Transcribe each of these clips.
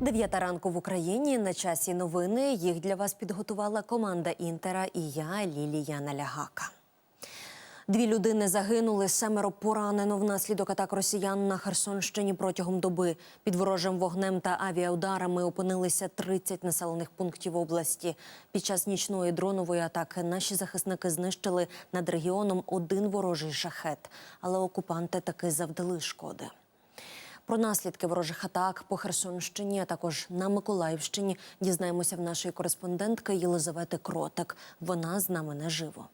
Дев'ята ранку в Україні на часі новини. Їх для вас підготувала команда Інтера і я, Лілія Налягака. Дві людини загинули, семеро поранено внаслідок атак росіян на Херсонщині протягом доби. Під ворожим вогнем та авіаударами опинилися 30 населених пунктів області. Під час нічної дронової атаки наші захисники знищили над регіоном один ворожий шахет, але окупанти таки завдали шкоди. Про наслідки ворожих атак по Херсонщині, а також на Миколаївщині дізнаємося в нашої кореспондентки Єлизавети Кротик. Вона з нами наживо.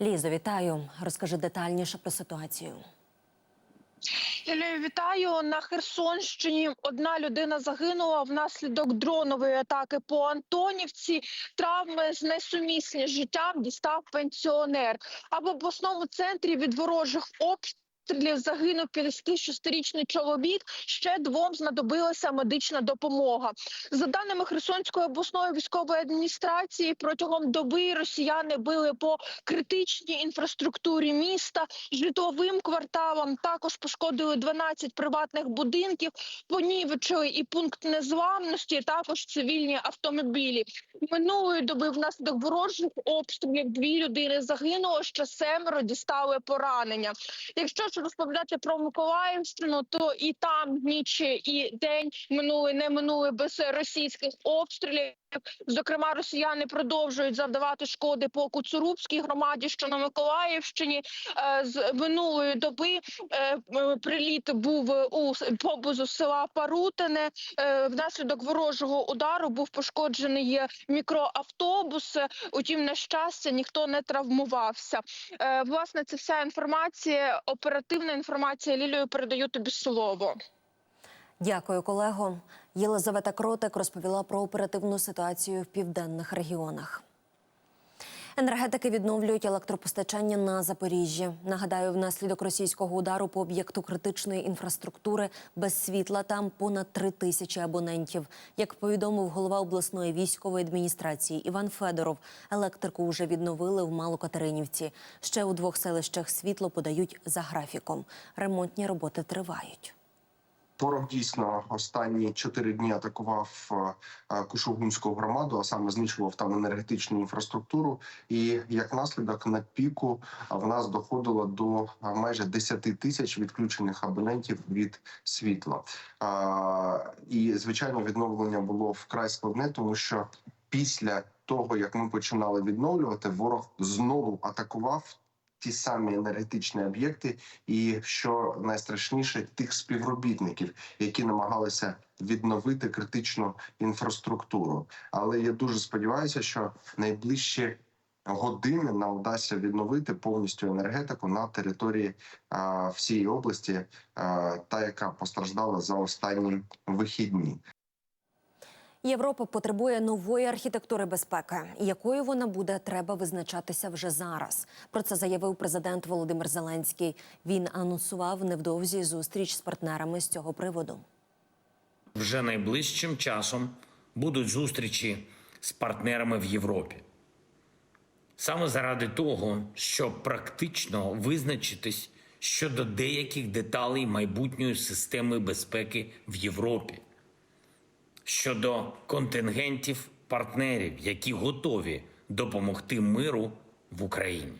Лізо, вітаю. Розкажи детальніше про ситуацію. Юлію, вітаю на Херсонщині. Одна людина загинула внаслідок дронової атаки по Антонівці. Травми з несумісні життям дістав пенсіонер. А в обласному центрі від ворожих обстрілів загинув 56-річний чоловік. Ще двом знадобилася медична допомога. За даними Херсонської обласної військової адміністрації, протягом доби росіяни били по критичній інфраструктурі міста, житловим кварталам. Також пошкодили 12 приватних будинків, понівечили і пункт незламності. Також цивільні автомобілі. Минулої доби внаслідок ворожих обстрілів дві людини загинуло, ще семеро дістали поранення. Якщо ж розповідати про Миколаївщину, то і там ніч і день минули, не минули без російських обстрілів. Зокрема, росіяни продовжують завдавати шкоди по Куцурубській громаді, що на Миколаївщині Е, з минулої доби е, приліт був у поблизу села Парутине. Е, Внаслідок ворожого удару був пошкоджений мікроавтобус. Утім, на щастя, ніхто не травмувався. Власне, це вся інформація, оперативна інформація. Лілію передаю тобі слово. Дякую, колего. Єлизавета Кротик розповіла про оперативну ситуацію в південних регіонах. Енергетики відновлюють електропостачання на Запоріжжі. Нагадаю, внаслідок російського удару по об'єкту критичної інфраструктури без світла там понад три тисячі абонентів. Як повідомив голова обласної військової адміністрації Іван Федоров, електрику вже відновили в Малокатеринівці. Ще у двох селищах світло подають за графіком. Ремонтні роботи тривають. Ворог дійсно останні чотири дні атакував е, е, громаду, а саме знищував там енергетичну інфраструктуру. І як наслідок на піку е, в нас доходило до майже 10 тисяч відключених абонентів від світла. І звичайно, відновлення було вкрай складне, тому що після того як ми починали відновлювати, ворог знову атакував. Ті самі енергетичні об'єкти, і що найстрашніше, тих співробітників, які намагалися відновити критичну інфраструктуру. Але я дуже сподіваюся, що найближчі години нам вдасться відновити повністю енергетику на території а, всієї області, а, та яка постраждала за останні вихідні. Європа потребує нової архітектури безпеки. Якою вона буде, треба визначатися вже зараз. Про це заявив президент Володимир Зеленський. Він анонсував невдовзі зустріч з партнерами з цього приводу. Вже найближчим часом будуть зустрічі з партнерами в Європі. Саме заради того, щоб практично визначитись щодо деяких деталей майбутньої системи безпеки в Європі, щодо контингентів партнерів, які готові допомогти миру в Україні.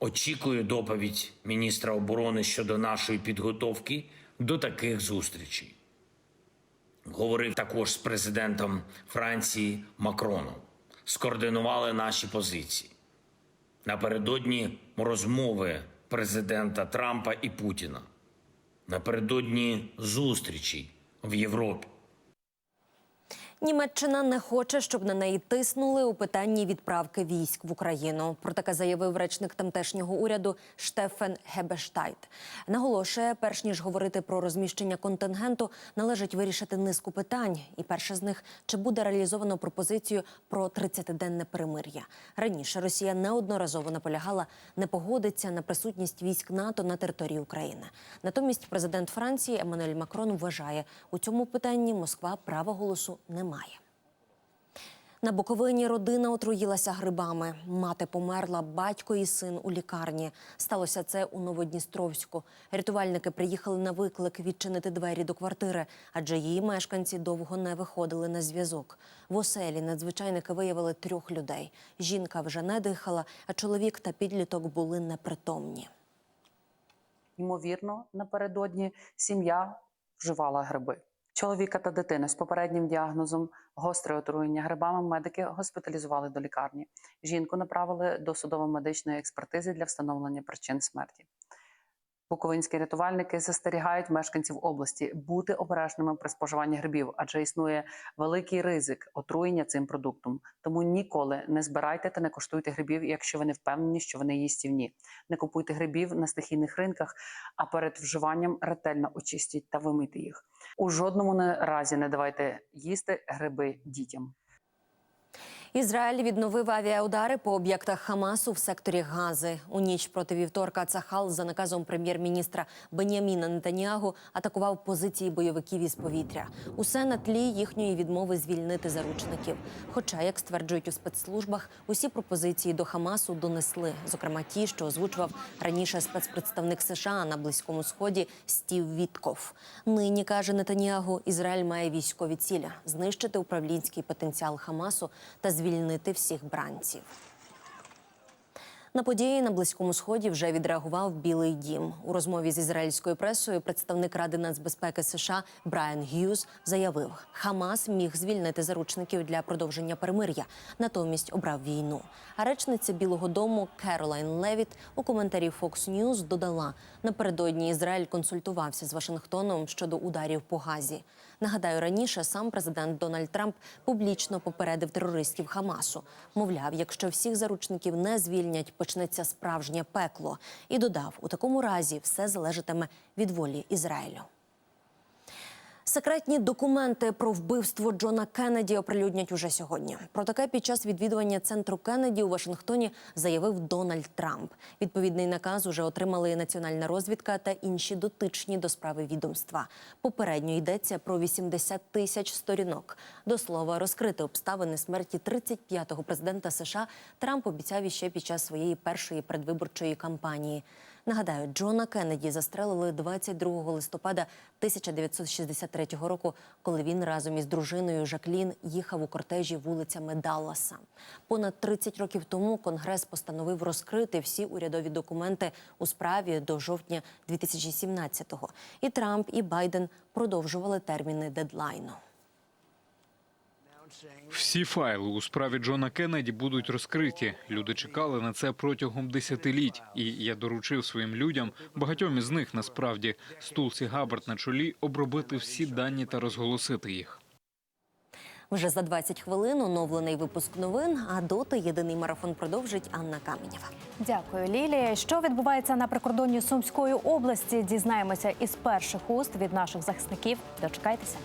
Очікую доповідь міністра оборони щодо нашої підготовки до таких зустрічей. Говорив також з президентом Франції Макроном. Скоординували наші позиції. Напередодні розмови президента Трампа і Путіна. Напередодні зустрічей в Європі. Німеччина не хоче, щоб на неї тиснули у питанні відправки військ в Україну. Про таке заявив речник тамтешнього уряду Штефен Гебештайт. Наголошує, перш ніж говорити про розміщення контингенту, належить вирішити низку питань. І перше з них чи буде реалізовано пропозицію про 30-денне перемир'я. Раніше Росія неодноразово наполягала не погодиться на присутність військ НАТО на території України. Натомість президент Франції Еммануель Макрон вважає, у цьому питанні Москва права голосу не має. На Буковині родина отруїлася грибами. Мати померла, батько і син у лікарні. Сталося це у Новодністровську. Рятувальники приїхали на виклик відчинити двері до квартири, адже її мешканці довго не виходили на зв'язок. В оселі надзвичайники виявили трьох людей. Жінка вже не дихала, а чоловік та підліток були непритомні. Ймовірно, напередодні сім'я вживала гриби. Чоловіка та дитини з попереднім діагнозом гостре отруєння грибами медики госпіталізували до лікарні. Жінку направили до судово-медичної експертизи для встановлення причин смерті. Буковинські рятувальники застерігають мешканців області бути обережними при споживанні грибів, адже існує великий ризик отруєння цим продуктом. Тому ніколи не збирайте та не коштуйте грибів, якщо ви не впевнені, що вони їстівні. Не купуйте грибів на стихійних ринках, а перед вживанням ретельно очистіть та вимийте їх. У жодному разі не давайте їсти гриби дітям. Ізраїль відновив авіаудари по об'єктах Хамасу в секторі Гази. У ніч проти вівторка Цахал за наказом прем'єр-міністра Беняміна Нетаньягу атакував позиції бойовиків із повітря. Усе на тлі їхньої відмови звільнити заручників. Хоча, як стверджують у спецслужбах, усі пропозиції до Хамасу донесли, зокрема ті, що озвучував раніше спецпредставник США на Близькому Сході Стів Вітков. Нині каже Нетаньягу, Ізраїль має військові цілі знищити управлінський потенціал Хамасу та звільнити всіх бранців. На події на близькому сході вже відреагував Білий Дім. У розмові з ізраїльською пресою представник Ради нацбезпеки США Брайан Г'юз заявив, Хамас міг звільнити заручників для продовження перемир'я, натомість обрав війну. А речниця Білого Дому Керолайн Левіт у коментарі Fox News додала: напередодні Ізраїль консультувався з Вашингтоном щодо ударів по Газі. Нагадаю, раніше сам президент Дональд Трамп публічно попередив терористів Хамасу. Мовляв, якщо всіх заручників не звільнять, почнеться справжнє пекло. І додав, у такому разі все залежатиме від волі Ізраїлю. Секретні документи про вбивство Джона Кеннеді оприлюднять уже сьогодні. Про таке під час відвідування центру Кеннеді у Вашингтоні заявив Дональд Трамп. Відповідний наказ уже отримали національна розвідка та інші дотичні до справи відомства. Попередньо йдеться про 80 тисяч сторінок. До слова, розкрити обставини смерті 35-го президента США Трамп обіцяв іще під час своєї першої передвиборчої кампанії. Нагадаю, Джона Кеннеді застрелили 22 листопада 1963 року, коли він разом із дружиною Жаклін їхав у кортежі вулицями Далласа. Понад 30 років тому Конгрес постановив розкрити всі урядові документи у справі до жовтня 2017-го. І Трамп, і Байден продовжували терміни дедлайну. Всі файли у справі Джона Кеннеді будуть розкриті. Люди чекали на це протягом десятиліть, і я доручив своїм людям, багатьом із них насправді Стулсі Габбард на чолі, обробити всі дані та розголосити їх. Вже за 20 хвилин оновлений випуск новин. А доти єдиний марафон продовжить Анна Каменєва. Дякую, Лілія. Що відбувається на прикордонні Сумської області? Дізнаємося із перших уст від наших захисників. Дочекайтеся.